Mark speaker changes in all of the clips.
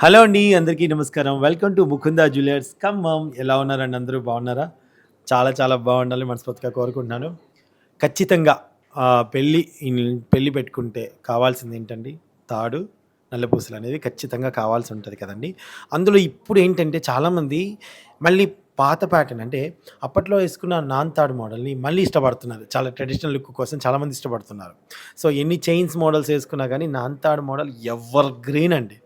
Speaker 1: Hello అండి అందరికీ నమస్కారం. Welcome to Mukunda jewellers. Khammam ఎలా ఉన్నారండి అందరూ? బాగున్నారా? చాలా చాలా బాగుండాలి మనస్ఫూర్తిగా కోరుకుంటున్నాను. ఖచ్చితంగా పెళ్ళి పెళ్ళి పెట్టుకుంటే కావాల్సింది ఏంటండి? తాడు నల్లపూసలు అనేది ఖచ్చితంగా కావాల్సి ఉంటుంది కదండి. అందులో ఇప్పుడు ఏంటంటే చాలామంది మళ్ళీ పాత ప్యాటర్న్ అంటే అప్పట్లో వేసుకున్న నాన్ తాడు మోడల్ని మళ్ళీ ఇష్టపడుతున్నారు. చాలా ట్రెడిషనల్ లుక్ కోసం చాలామంది ఇష్టపడుతున్నారు. సో ఎన్ని చైన్స్ మోడల్స్ వేసుకున్నా కానీ నాన్ తాడు మోడల్ ఎవర్ గ్రీన్ అండి.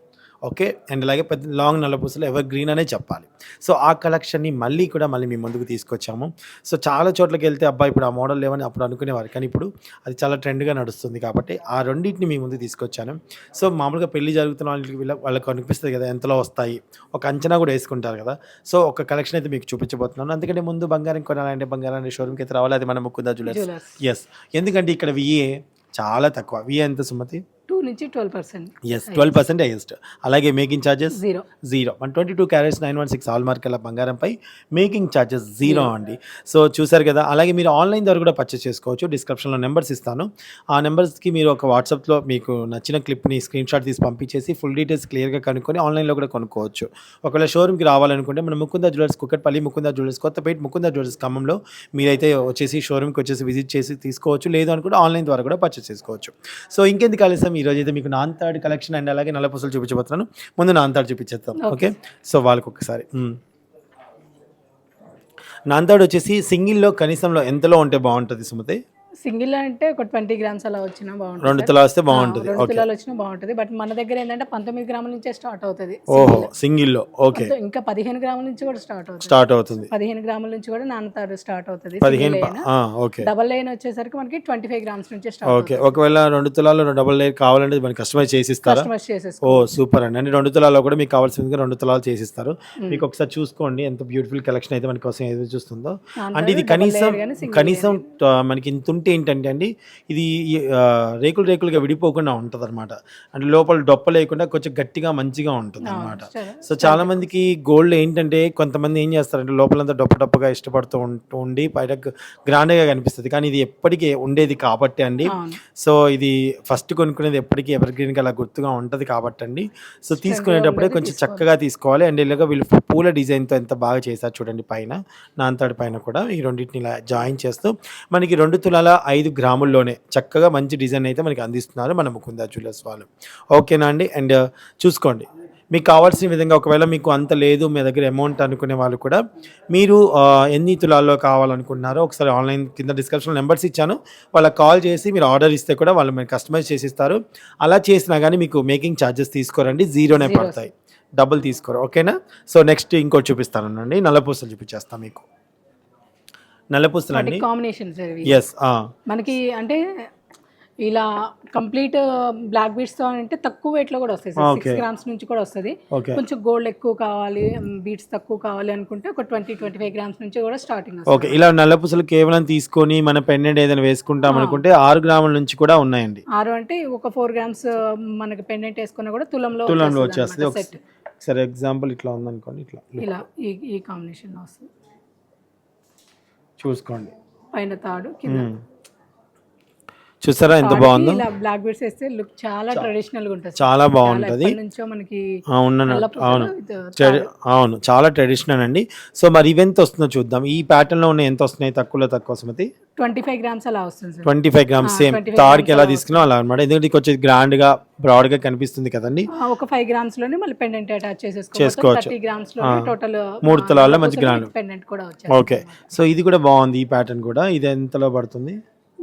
Speaker 1: ఓకే? అండ్ అలాగే పెద్ద లాంగ్ నల్లపూసలు ఎవర్ గ్రీన్ అనే చెప్పాలి. సో ఆ కలెక్షన్ని మళ్ళీ కూడా మళ్ళీ మీ ముందుకు తీసుకొచ్చాము. సో చాలా చోట్లకి వెళ్తే అబ్బాయి ఇప్పుడు ఆ మోడల్ లేవని అప్పుడు అనుకునేవారు. కానీ ఇప్పుడు అది చాలా ట్రెండ్గా నడుస్తుంది కాబట్టి ఆ రెండింటిని మీ ముందుకు తీసుకొచ్చాను. సో మామూలుగా పెళ్ళి జరుగుతున్న వాళ్ళకి వీళ్ళ వాళ్ళకి అనిపిస్తుంది కదా ఎంతలో వస్తాయి? ఒక అంచనా కూడా వేసుకుంటారు కదా. సో ఒక కలెక్షన్ అయితే మీకు చూపించబోతున్నాను. అందుకంటే ముందు బంగారం కొనాలంటే బంగారం షోరూమ్కి అయితే రావాలి. అది మన జ్యువెలర్స్.
Speaker 2: జ్యువెలర్స్.
Speaker 1: ఎస్ ఎందుకంటే ఇక్కడ విఏ చాలా తక్కువ. విఏ ఎంత సుమతి?
Speaker 2: టూ నుంచి twelve percent.
Speaker 1: Yes twelve percent highest అలాగే making charges
Speaker 2: zero
Speaker 1: zero one twenty two carats nine one six hall మార్కెల బంగారంపై మేకింగ్ ఛార్జెస్ జీరో అండి. సో చూసారు కదా అలాగే మీరు ఆన్లైన్ ద్వారా కూడా పర్చేస్ చేసుకోవచ్చు. డిస్క్రిప్షన్లో నెంబర్స్ ఇస్తాను. ఆ నెంబర్స్కి మీరు ఒక వాట్సాప్లో మీకు నచ్చిన క్లిప్ని స్క్రీన్ షాట్ తీసి పంపించేసి ఫుల్ డీటెయిల్స్ క్లియర్గా కనుక్కొని ఆన్లైన్లో కూడా కొనుక్కోవచ్చు. ఒకవేళ షోరూమ్కి రావాలనుకుంటే మన Mukunda jewellers Kukatpally Mukunda jewellers Kothapet Mukunda jewellers ఖమ్మంలో మీరైతే వచ్చేసి షోరూమ్కి వచ్చేసి విజిట్ చేసి తీసుకోవచ్చు. లేదు అనుకుంటే ఆన్లైన్ ద్వారా కూడా పర్చేస్ చేసుకోవచ్చు. సో ఇంకెందుకు ఆలస్యం? ఈ రోజు అయితే మీకు నాన్ థర్డ్ కలెక్షన్ అండ్ అలాగే నల్ల పూసలు చూపించబోతున్నాను. ముందు నాన్ థర్డ్ చూపించేస్తాం ఓకే? సో వాళ్ళకి ఒకసారి. నాన్ థర్డ్ వచ్చేసి సింగిల్లో కనీసంలో ఎంతలో ఉంటే బాగుంటుంది సుమతి?
Speaker 2: సింగిల్ అంటే ఒక ట్వంటీ గ్రామ్స్ అలా వచ్చినా బాగుంటుంది
Speaker 1: రెండు
Speaker 2: సార్.
Speaker 1: తులా వస్తే బాగుంటుంది.
Speaker 2: రెండు తులాలు వచ్చినా బాగుంటుంది. బట్ మన దగ్గర ఏంటంటే పంతొమ్మిది గ్రాముల నుంచే స్టార్ట్ అవుతుంది
Speaker 1: ఓహో సింగిల్లో. ఓకే.
Speaker 2: ఇంకా పదిహేను గ్రాముల నుంచి కూడా స్టార్ట్ అవుతుంది.
Speaker 1: స్టార్ట్ అవుతుంది.
Speaker 2: పదిహేను గ్రాముల నుంచి కూడా నాన్నతాడు స్టార్ట్ అవుతుంది
Speaker 1: పదిహేను ఓకే.
Speaker 2: డబల్ లైన్ వచ్చేసరికి మనకి ట్వంటీ ఫైవ్ గ్రామ్స్ నుంచి స్టార్ట్
Speaker 1: ఓకే. ఒకవేళ రెండు తులాలు డబుల్ లేయర్ కావాలంటే మనకి కస్టమైజ్ చేసి ఇస్తారా
Speaker 2: కస్టమైజ్ చేసేసుకో.
Speaker 1: ఓ సూపర్ అండి. అంటే రెండు తులాల్లో కూడా మీకు కావాల్సిందిగా రెండు తులాలు చేసిస్తారు. మీకు ఒకసారి చూసుకోండి. ఎంత బ్యూటిఫుల్ కలెక్షన్ అయితే మన కోసం ఏదో చూస్తుందో. అంటే ఇది కనీసం కనీసం మనకి ఇంత ఉంటే ఏంటంటే అండి ఇది రేకులు రేకులుగా విడిపోకుండా ఉంటుంది అనమాట అంటే లోపల డొప్ప లేకుండా కొంచెం గట్టిగా మంచిగా ఉంటుంది అనమాట సో చాలా మందికి గోల్డ్ ఏంటంటే కొంతమంది ఏం చేస్తారంటే లోపలంతా డొప్ప డొప్పగా ఇష్టపడుతూ ఉంటూ ఉండి బయట గ్రాండ్గా కనిపిస్తుంది. కానీ ఇది ఎప్పటికీ ఉండేది కాబట్టి అండి. సో ఇది ఫస్ట్ కొనుక్కునేది ఎప్పటికీ ఎవర్ గ్రీన్కి అలా గుర్తుగా ఉంటుంది కాబట్టి అండి. సో తీసుకునేటప్పుడే కొంచెం చక్కగా తీసుకోవాలి. అండ్ ఇలాగ వీళ్ళు పూల డిజైన్తో ఎంత బాగా చేశారు చూడండి పైన. నాంతాడు పైన కూడా ఈ రెండింటిని ఇలా జాయిన్ చేస్తూ మనకి రెండు తులాల ఐదు గ్రాముల్లోనే చక్కగా మంచి డిజైన్ అయితే మనకి అందిస్తున్నారు మన ముకుందా జ్యువెలర్స్ వాళ్ళు. ఓకేనా అండి? అండ్ చూసుకోండి. మీకు కావాల్సిన విధంగా ఒకవేళ మీకు అంత లేదు మీ దగ్గర అమౌంట్ అనుకునే వాళ్ళు కూడా మీరు ఆ, ఎన్ని తులాల్లో కావాలనుకుంటున్నారో ఒకసారి ఆన్లైన్ కింద డిస్క్రిప్షన్ నెంబర్స్ ఇచ్చాను. వాళ్ళకి కాల్ చేసి మీరు ఆర్డర్ ఇస్తే కూడా వాళ్ళు మీరు కస్టమైజ్ చేసిస్తారు. అలా చేసినా కానీ మీకు మేకింగ్ ఛార్జెస్ తీసుకోరండి. జీరోనే. పడతాయి. డబ్బులు తీసుకోరు. ఓకేనా? సో నెక్స్ట్ ఇంకోటి చూపిస్తానండి నల్లపూసలు చూపించేస్తాం మీకు. నల్లపూసలు అండి
Speaker 2: కాంబినేషన్స్
Speaker 1: ఎస్
Speaker 2: మనకి అంటే ఇలా కంప్లీట్ బ్లాక్ బీడ్స్తో అంటే తక్కువ weight లో కూడా వస్తాయి. సిక్స్ గ్రామ్స్ నుంచి కూడా వస్తుంది. కొంచెం గోల్డ్ ఎక్కువ కావాలి బీట్స్ తక్కువ కావాలి అనుకుంటే ఒక ట్వంటీ ట్వంటీ ఫైవ్ గ్రామ్స్ నుంచి కూడా స్టార్టింగ్
Speaker 1: ఓకే ఇలా నల్లపూసలు కేవలం తీసుకొని మన పెండెంట్ ఏదైనా వేసుకుంటాం అనుకుంటే ఆరు గ్రాముల నుంచి కూడా ఉన్నాయండి.
Speaker 2: ఆరు అంటే ఒక ఫోర్ గ్రామ్స్ మనకి పెండెంట్ వేసుకున్నా కూడా తులంలో
Speaker 1: తులంలో వచ్చేస్తుంది. సరే ఎగ్జాంపుల్ ఇట్లా ఉందనుకోండి ఇట్లా.
Speaker 2: ఇలా ఈ కాంబినేషన్ వస్తుంది.
Speaker 1: చూసుకోండి
Speaker 2: పైన తాడు కింద.
Speaker 1: చూసారా ఎంత బాగుందో?
Speaker 2: ఇలా బ్లాక్ బీడ్స్ వేస్తే లుక్ చాలా ట్రెడిషనల్గా ఉంటుంది.
Speaker 1: చాలా బాగుంటది.
Speaker 2: నుంచో మనకి
Speaker 1: అవును. అవును అవును చాలా ట్రెడిషనల్ అండి. సో మరి ఇవి ఎంత వస్తుందో చూద్దాం. ఈ ప్యాటర్న్లో ఉన్న ఎంత వస్తున్నాయి తక్కువలో తక్కువ సుమతి
Speaker 2: ట్వంటీ ఫైవ్ గ్రామ్స్ అలా వస్తుంది
Speaker 1: ట్వంటీ ఫైవ్ గ్రామ్స్ సేమ్
Speaker 2: 25
Speaker 1: తాడికి ఎలా తీసుకున్నాం అలా అనమాట ఎందుకంటే కొంచెం గ్రాండ్గా బ్రాడ్గా కనిపిస్తుంది కదండి.
Speaker 2: ఒక ఫైవ్ గ్రామ్స్లోనే మళ్ళీ పెండెంట్ అటాచ్
Speaker 1: చేసుకోవచ్చు. గ్రామ్స్లో.
Speaker 2: టోటల్
Speaker 1: మూడు తులాల్లో మంచి grand.
Speaker 2: పెండెంట్ కూడా
Speaker 1: ఓకే సో ఇది కూడా బాగుంది ఈ ప్యాటర్న్ కూడా. ఇది ఎంతలో పడుతుంది?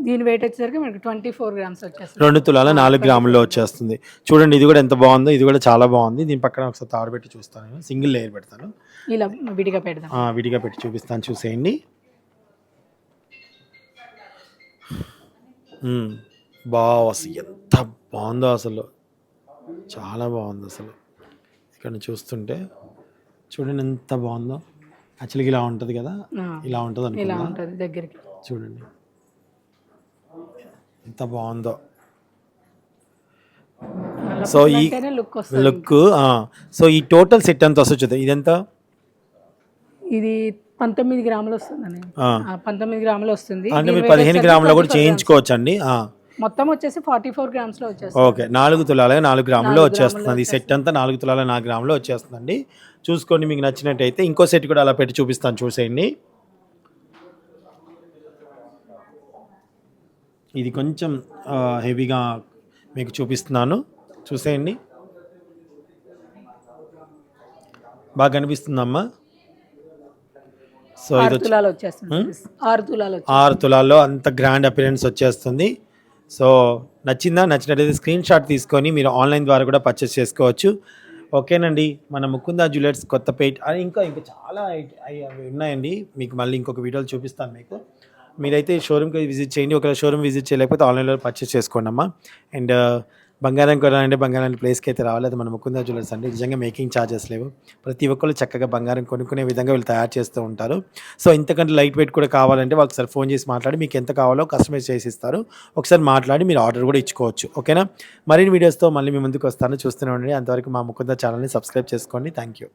Speaker 2: దీని వెయిట్ వచ్చేసరికి మనకి ట్వంటీ ఫోర్ గ్రామ్స్ వచ్చేస్తుంది.
Speaker 1: రెండు తులాల నాలుగు గ్రాముల్లో వచ్చేస్తుంది. చూడండి ఇది కూడా ఎంత బాగుందో ఇది కూడా చాలా బాగుంది. దీని పక్కన ఒకసారి తాడు పెట్టి చూస్తాను. సింగిల్ లేయర్ పెడతాను.
Speaker 2: ఇలా విడిగా పెడదాం.
Speaker 1: ఆ, విడిగా పెట్టి చూపిస్తాను చూసేయండి. బావ్ అసలు ఎంత బాగుందో అసలు. చాలా బాగుంది అసలు. ఇక్కడ చూస్తుంటే చూడండి ఎంత బాగుందో. యాక్చువల్గా ఇలా ఉంటుంది కదా? ఇలా ఉంటుంది
Speaker 2: ఇలా
Speaker 1: అనుకుంటా
Speaker 2: ఉంటుంది దగ్గరికి.
Speaker 1: చూడండి. ఎంత బాగుందో. సో ఈ
Speaker 2: లుక్ వస్తుంది.
Speaker 1: సో ఈ టోటల్ సెట్ ఎంత వస్తుంది? ఇదెంత?
Speaker 2: ఇది పంతొమ్మిది గ్రాములు.
Speaker 1: ఆ,
Speaker 2: పంతొమ్మిది గ్రాములు వస్తుంది.
Speaker 1: అంటే మీరు పదిహేను గ్రాముల కూడా
Speaker 2: 24 grams.
Speaker 1: చేయించుకోవచ్చు అండి
Speaker 2: మొత్తం వచ్చేసి ఫార్టీ ఫోర్ గ్రామ్స్లో వచ్చేస్తుంది.
Speaker 1: ఓకే. నాలుగు తులాల నాలుగు గ్రాములో వచ్చేస్తుంది ఈ సెట్ అంతా నాలుగు తులాల నాలుగు గ్రాములో వచ్చేస్తుందండి. చూసుకోండి మీకు నచ్చినట్టయితే. ఇంకో సెట్ కూడా అలా పెట్టి చూపిస్తాను చూసేయండి. ఇది కొంచెం హెవీగా మీకు చూపిస్తున్నాను. చూసేయండి. బాగా కనిపిస్తుందమ్మా. సో ఇది
Speaker 2: ఆరు
Speaker 1: తులాల్లో అంత గ్రాండ్ అపిరెన్స్ వచ్చేస్తుంది. సో నచ్చిందా? నచ్చినట్టయితే స్క్రీన్ షాట్ తీసుకొని మీరు ఆన్లైన్ ద్వారా కూడా పర్చేస్ చేసుకోవచ్చు. ఓకేనండి. మన ముకుందా జ్యువెలర్స్ కొత్తపేట ఇంకా ఇంకా చాలా ఉన్నాయండి. మీకు మళ్ళీ ఇంకొక వీడియోలు చూపిస్తాను మీకు. మీరైతే షోరూమ్కి విజిట్ చేయండి. ఒకవేళ షోరూమ్ విజిట్ చేయలేకపోతే ఆన్లైన్లో పర్చేస్ చేసుకోండి అమ్మా. అండ్ uh, బంగారం కొనాలంటే బంగారం ప్లేస్కి అయితే రావాలి. అది మన ముకుందా జ్యువెలర్స్ అండి. నిజంగా మేకింగ్ ఛార్జెస్ లేవు. ప్రతి ఒక్కరు చక్కగా బంగారం కొనుక్కునే విధంగా వీళ్ళు తయారు చేస్తూ ఉంటారు. సో ఇంతకంటే లైట్ వెయిట్ కూడా కావాలంటే వాళ్ళకి ఒకసారి ఫోన్ చేసి మాట్లాడి మీకు ఎంత కావాలో కస్టమైజ్ చేసి ఇస్తారు. ఒకసారి మాట్లాడి మీరు ఆర్డర్ కూడా ఇచ్చుకోవచ్చు. ఓకేనా? మరిన్ని వీడియోస్తో మళ్ళీ మీ ముందుకు వస్తాను. చూస్తూనే ఉండండి. అంతవరకు మా ముకుంద ఛానల్ని సబ్స్క్రైబ్ చేసుకోండి. Thank you